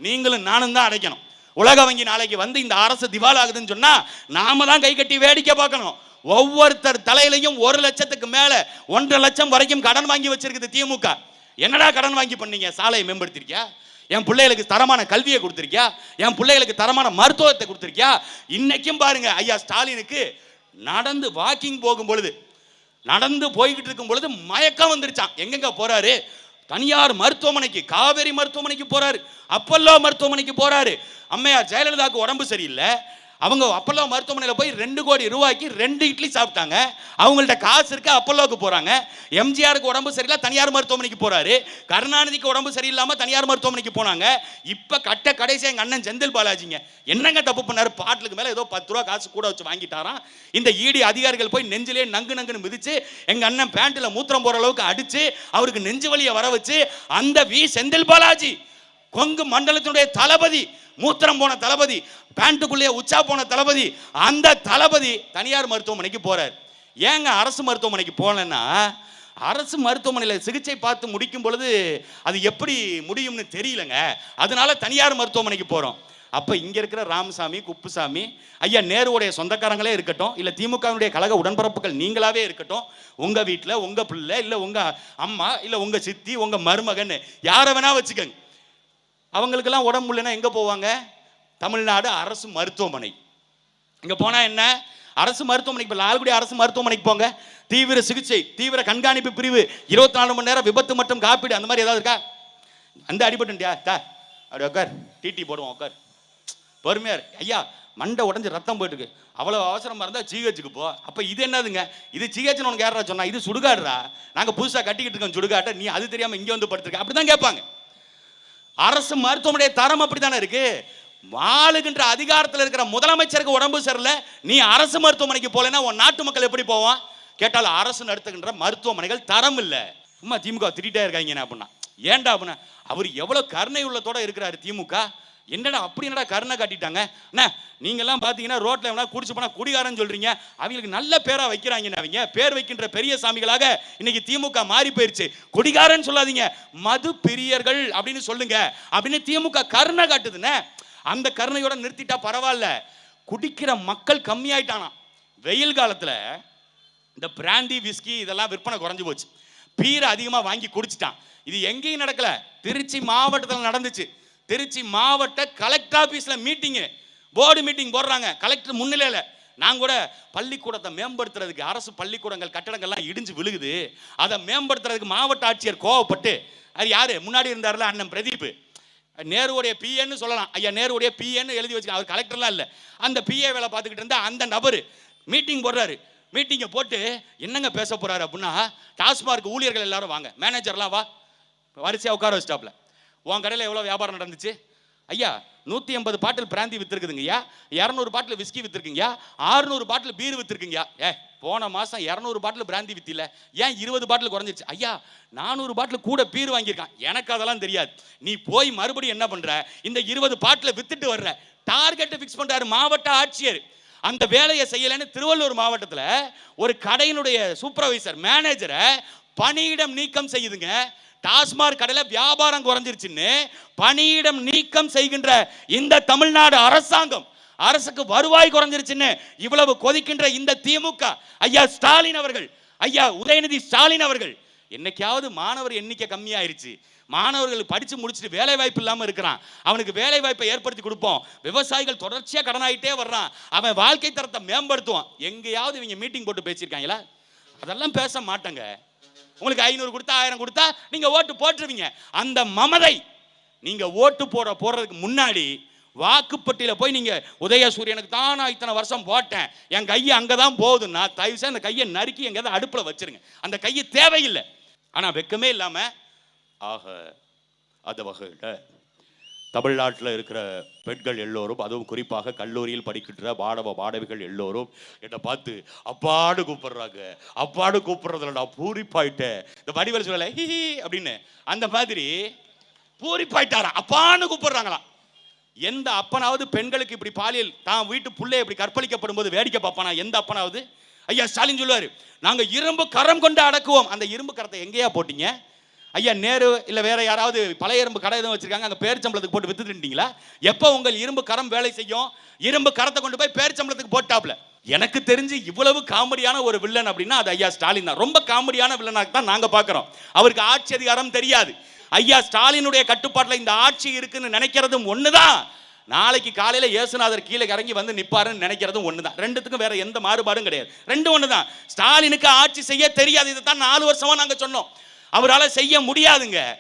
நீங்களும் நானும் தான் அடைக்கணும். உலக வங்கி நாளைக்கு வந்து இந்த அரசு திவால் ஆகுதுன்னு சொன்னா நாம தான் கை கட்டி வேடிக்கை பார்க்கணும். ஒவ்வொருத்தர் தலையிலையும் ஒரு லட்சத்துக்கு மேல ஒன்றரை லட்சம் வரைக்கும் கடன் வாங்கி வச்சிருக்குது திமுக. என்னடா கடன் வாங்கி பண்ணீங்க? சாலையை மேம்படுத்திருக்கியா? என் பிள்ளைகளுக்கு தரமான கல்வியை கொடுத்துருக்கியா? என் பிள்ளைகளுக்கு தரமான மருத்துவத்தை கொடுத்துருக்கியா? இன்னைக்கும் பாருங்க ஐயா ஸ்டாலினுக்கு நடந்து வாக்கிங் போகும் பொழுது நடந்து போய்கிட்டு இருக்கும் பொழுது மயக்கம் வந்துருச்சான் எங்கெங்க போறாரு? தனியார் மருத்துவமனைக்கு காவேரி மருத்துவமனைக்கு போறாரு. அப்பல்லோ மருத்துவமனைக்கு போறாரு. அம்மையார் ஜெயலலிதாவுக்கு உடம்பு சரியில்லை. அவங்க அப்பல்லோ மருத்துவமனையில் போய் ரெண்டு கோடி ரூபாய்க்கு ரெண்டு இட்லி சாப்பிட்டாங்க. அவங்கள்ட்ட காசு இருக்கு அப்பல்லோக்கு போகிறாங்க எம்ஜிஆருக்கு உடம்பு சரியில்லை தனியார் மருத்துவமனைக்கு போகிறாரு கருணாநிதிக்கு உடம்பு சரியில்லாமல் தனியார் மருத்துவமனைக்கு போனாங்க. இப்போ கட்ட கடைசி எங்கள் அண்ணன் செந்தில் பாலாஜிங்க என்னங்க தப்பு பண்ணாரு? பாட்டிலுக்கு மேலே ஏதோ பத்து ரூபா காசு கூட வச்சு வாங்கிட்டாராம். இந்த ஈடி அதிகாரிகள் போய் நெஞ்சிலே நங்கு நங்குன்னு மிதிச்சு எங்கள் அண்ணன் பேண்ட்டில் மூத்திரம் போகிற அளவுக்கு அடித்து அவருக்கு நெஞ்சு வலியை வர வச்சு அந்த வி செந்தில் பாலாஜி கொங்கு மண்டலத்தினுடைய தளபதி மூத்திரம் போன தளபதி பேண்ட்டுக்குள்ளேயே உச்சா போன தளபதி அந்த தளபதி தனியார் மருத்துவமனைக்கு போறார். ஏங்க அரசு மருத்துவமனைக்கு போகலன்னா அரசு மருத்துவமனையில் சிகிச்சை பார்த்து முடிக்கும் பொழுது அது எப்படி முடியும்னு தெரியலங்க. அதனால தனியார் மருத்துவமனைக்கு போகிறோம் அப்போ இங்கே இருக்கிற ராமசாமி குப்புசாமி ஐயா நேருவுடைய சொந்தக்காரங்களே இருக்கட்டும் இல்லை திமுகவினுடைய கழக உடன்பரப்புகள் நீங்களாவே இருக்கட்டும் உங்கள் வீட்டில் உங்கள் பிள்ளை இல்லை உங்கள் அம்மா இல்லை உங்கள் சித்தி உங்கள் மருமகன் யாரை வேணா வச்சுக்கோங்க. அவங்களுக்கெல்லாம் உடம்பு இல்லைன்னா எங்கே போவாங்க? தமிழ்நாடு அரசு மருத்துவமனை. இங்கே போனால் என்ன? அரசு மருத்துவமனைக்கு இப்போ லால்குடி அரசு மருத்துவமனைக்கு போங்க. தீவிர சிகிச்சை தீவிர கண்காணிப்பு பிரிவு இருபத்தி நாலு மணி நேரம் விபத்து மற்றும் காப்பீடு அந்த மாதிரி ஏதாவது இருக்கா? அந்த அடிபட்டுண்டியா தா அப்படி உட்கார் டிடி போடுவோம் உட்கார் பொறுமையார் ஐயா மண்டை உடஞ்சி ரத்தம் போயிட்டு அவ்வளோ அவசரமாக இருந்தால் ஜிஹெச்சுக்கு போ. அப்போ இது என்னதுங்க? இது ஜிஹெச்னு உனக்கு யாரா சொன்னா? இது சுடுகாடுறா நாங்கள் புதுசாக கட்டிக்கிட்டு இருக்கோம் சுடுகாட்டை. நீ அது தெரியாமல் இங்கே வந்து படுத்திருக்க. அப்படிதான் கேட்பாங்க. அரசு மருத்துவமனை தரம் அப்படித்தானே இருக்கு? வாழுகின்ற அதிகாரத்தில் இருக்கிற முதலமைச்சருக்கு உடம்பு சரியில்லை நீ அரசு மருத்துவமனைக்கு போலன்னா உன் நாட்டு மக்கள் எப்படி போவான்? கேட்டால் அரசு நடத்துகின்ற மருத்துவமனைகள் தரம் இல்லை. சும்மா திமுக திட்டே இருக்காங்க அப்படின்னா? ஏன்டா அப்படின்னா அவர் எவ்வளோ கருணை உள்ளத்தோட இருக்கிறாரு திமுக? என்னடா அப்படி என்னடா கருணை காட்டிட்டாங்க? அண்ணா நீங்கெல்லாம் பார்த்தீங்கன்னா ரோட்ல எவனா குடிச்சு போனால் குடிகாரன்னு சொல்றீங்க. அவங்களுக்கு நல்ல பேராக வைக்கிறாங்க அவங்க. பேர் வைக்கின்ற பெரிய சாமிகளாக இன்னைக்கு திமுக மாறி போயிருச்சு. குடிகாரன்னு சொல்லாதீங்க. மது பிரியர்கள் அப்படின்னு சொல்லுங்க. அப்படின்னு திமுக கருணை காட்டுதுண்ணே அந்த கருணையோட நிறுத்திட்டா பரவாயில்ல. குடிக்கிற மக்கள் கம்மியாயிட்டானா? வெயில் காலத்தில் இந்த பிராண்டி விஸ்கி இதெல்லாம் விற்பனை குறைஞ்சி போச்சு. பீரை அதிகமாக வாங்கி குடிச்சிட்டான். இது எங்கேயும் நடக்கல. திருச்சி மாவட்டத்தில் நடந்துச்சு. திருச்சி மாவட்ட கலெக்டர் ஆஃபீஸில் மீட்டிங்கு போர்டு மீட்டிங் போடுறாங்க. கலெக்டர் முன்னிலையில். நான் கூட பள்ளிக்கூடத்தை மேம்படுத்துறதுக்கு அரசு பள்ளிக்கூடங்கள் கட்டடங்கள்லாம் இடிஞ்சு விழுகுது. அதை மேம்படுத்துறதுக்கு மாவட்ட ஆட்சியர் கோவப்பட்டு அது யார்? முன்னாடி இருந்தார்ல அண்ணன் பிரதீப். நேருடைய பிஏன்னு சொல்லலாம். ஐயா நேருடைய பிஏன்னு எழுதி வச்சு அவர் கலெக்டர்லாம் இல்லை. அந்த பிஏ வேலை பார்த்துக்கிட்டு இருந்தால் அந்த நபர் மீட்டிங் போடுறாரு. மீட்டிங்கை போட்டு என்னங்க பேச போகிறாரு அப்படின்னா டாஸ்மார்க் ஊழியர்கள் எல்லாரும் வாங்க. மேனேஜர்லாம் வா. வரிசையாக உட்கார வச்சிட்டாப்ல உன் கடையில் எவ்வளோ வியாபாரம் நடந்துச்சு? ஐயா நூற்றி எண்பது பாட்டில் பிராந்தி வித்துருக்குதுங்கய்யா. இரநூறு பாட்டில் விஸ்கி வித்துருக்குங்கய்யா. ஆறுநூறு பாட்டில் பீர் விற்றுருக்குங்கய்யா ஏ போன மாதம் இரநூறு பாட்டில் பிராந்தி வித்தில. ஏன் இருபது பாட்டில் குறைஞ்சிருச்சு? ஐயா நானூறு பாட்டில் கூட பீர் வாங்கியிருக்கான். எனக்கு அதெல்லாம் தெரியாது. நீ போய் மறுபடியும் என்ன பண்ற? இந்த இருபது பாட்டில் வித்துட்டு வர்ற. டார்கெட்டை ஃபிக்ஸ் பண்றாரு மாவட்ட ஆட்சியர். அந்த வேலையை செய்யலைன்னு திருவள்ளூர் மாவட்டத்தில் ஒரு கடையினுடைய சூப்பர்வைசர் மேனேஜரை பணியிடம் நீக்கம் செய்யுதுங்க. டாஸ்மாக் கடையில் வியாபாரம் குறைஞ்சிருச்சுன்னு பணியிடம் நீக்கம் செய்கின்ற இந்த தமிழ்நாடு அரசாங்கம் அரசுக்கு வருவாய் குறைஞ்சிருச்சுன்னு இவ்வளவு கொதிக்கின்ற இந்த திமுக ஐயா ஸ்டாலின் அவர்கள் ஐயா உதயநிதி ஸ்டாலின் அவர்கள் என்னைக்காவது மாணவர் எண்ணிக்கை கம்மியாயிருச்சு. மாணவர்கள் படிச்சு முடிச்சுட்டு வேலை வாய்ப்பு இல்லாம இருக்கிறான். அவனுக்கு வேலை வாய்ப்பை ஏற்படுத்தி கொடுப்போம். விவசாயிகள் தொடர்ச்சியா கடனாயிட்டே வர்றான். அவன் வாழ்க்கை தரத்தை மேம்படுத்துவான். எங்கேயாவது இவங்க மீட்டிங் போட்டு பேசியிருக்காங்களா? அதெல்லாம் பேச மாட்டாங்க. உங்களுக்கு ஐநூறு கொடுத்தா ஆயிரம் கொடுத்தா நீங்க ஓட்டு போட்டுருவீங்க. அந்த மமதை நீங்க ஓட்டு போட போடுறதுக்கு முன்னாடி வாக்குப்பட்டியில் போய் நீங்கள் உதயசூரியனுக்கு தான் நான் இத்தனை வருஷம் போட்டேன். என் கையை அங்கே தான் போகுதுன்னா தயவு செய்து அந்த கையை நறுக்கி எங்கேயாவது அடுப்பில் வச்சிருங்க. அந்த கையை தேவையில்லை. ஆனால் வெக்கமே இல்லாமல் ஆக அது வகையில் தமிழ்நாட்டில் இருக்கிற பெண்கள் எல்லோரும் அதுவும் குறிப்பாக கல்லூரியில் படிக்கின்ற மாணவ மாணவிகள் எல்லோரும் என்னை பார்த்து அப்பாடு கூப்பிடுறாங்க. அப்பாடு கூப்பிடுறதுல நான் பூரிப்பாயிட்டேன். இந்த வடிவல் சொல்லலை ஹி ஹி அப்படின்னு. அந்த மாதிரி பூரிப்பாயிட்டாரா? அப்பான்னு கூப்பிடுறாங்களாம் எந்த அப்பனாவது பெண்களுக்கு இப்படி பாலியல் தான் வீட்டு பிள்ளை இப்படி கற்பழிக்கப்படும் போது வேடிக்கை பார்ப்பானா? எந்த அப்பனாவது? ஐயா ஸ்டாலின் சொல்லுவார் நாங்கள் இரும்பு கரம் கொண்டு அடக்குவோம். அந்த இரும்பு கரத்தை எங்கேயா போட்டீங்க? ஐயா நேரு இல்லை வேற யாராவது பழைய இரும்பு கடை எதுவும் வச்சிருக்காங்க அந்த பேரிச்சம்பளத்துக்கு போட்டு வித்துட்டுட்டீங்களா எப்போ உங்கள் இரும்பு கரம் வேலை செய்யும்? இரும்பு கரத்தை கொண்டு போய் பேரிச்சம்பளத்துக்கு போட்டாப்ல எனக்கு தெரிஞ்சு இவ்வளவு காமெடியான ஒரு வில்லன் அப்படின்னா அது ஐயா ஸ்டாலின் தான். ரொம்ப காமெடியான வில்லனாக தான் நாங்கள் பார்க்குறோம் அவருக்கு ஆட்சி அதிகாரம் தெரியாது. ஐயா ஸ்டாலினுடைய கட்டுப்பாட்டில் இந்த ஆட்சி இருக்குன்னு நினைக்கிறதும் ஒன்று தான் நாளைக்கு காலையில் இயேசுநாதர் கீழே இறங்கி வந்து நிற்பாருன்னு நினைக்கிறதும் ஒன்று தான் ரெண்டுத்துக்கும் வேற எந்த மாறுபாடும் கிடையாது. ரெண்டு தான் ஸ்டாலினுக்கு ஆட்சி செய்ய தெரியாது. இதை தான் நாலு வருஷமாக நாங்கள் சொன்னோம். அவரால் செய்ய முடியாதுங்க.